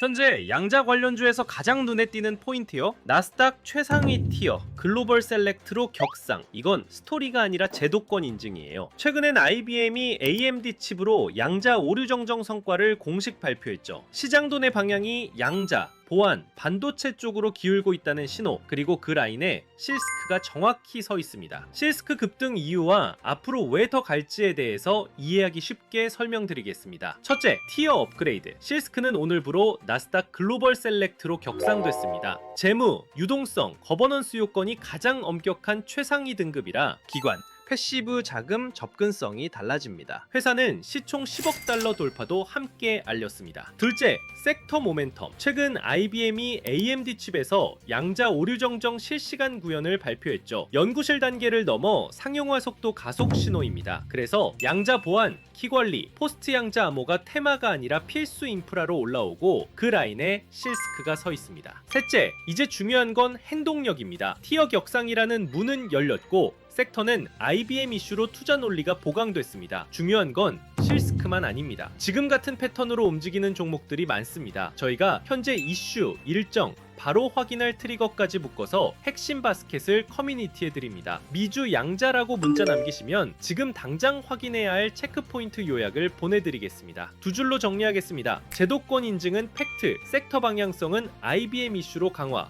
현재 양자 관련주에서 가장 눈에 띄는 포인트요. 나스닥 최상위 티어 글로벌 셀렉트로 격상. 이건 스토리가 아니라 제도권 인증이에요. 최근엔 IBM이 AMD 칩으로 양자 오류 정정 성과를 공식 발표했죠. 시장 돈의 방향이 양자, 보안, 반도체 쪽으로 기울고 있다는 신호, 그리고 그 라인에 실스크가 정확히 서 있습니다. 실스크 급등 이유와 앞으로 왜 더 갈지에 대해서 이해하기 쉽게 설명드리겠습니다. 첫째, 티어 업그레이드. 실스크는 오늘부로 나스닥 글로벌 셀렉트로 격상됐습니다. 재무, 유동성, 거버넌스 요건이 가장 엄격한 최상위 등급이라 기관, 패시브 자금 접근성이 달라집니다. 회사는 시총 10억 달러 돌파도 함께 알렸습니다. 둘째, 섹터 모멘텀. 최근 IBM이 AMD 칩에서 양자 오류 정정 실시간 구현을 발표했죠. 연구실 단계를 넘어 상용화 속도 가속 신호입니다. 그래서 양자 보안, 키 관리, 포스트 양자 암호가 테마가 아니라 필수 인프라로 올라오고 그 라인에 실스크가 서 있습니다. 셋째, 이제 중요한 건 행동력입니다. 티어 격상이라는 문은 열렸고 섹터는 IBM 이슈로 투자 논리가 보강됐습니다. 중요한 건 실스크만 아닙니다. 지금 같은 패턴으로 움직이는 종목들이 많습니다. 저희가 현재 이슈, 일정, 바로 확인할 트리거까지 묶어서 핵심 바스켓을 커뮤니티에 드립니다. 미주 양자라고 문자 남기시면 지금 당장 확인해야 할 체크포인트 요약을 보내드리겠습니다. 두 줄로 정리하겠습니다. 제도권 인증은 팩트, 섹터 방향성은 IBM 이슈로 강화,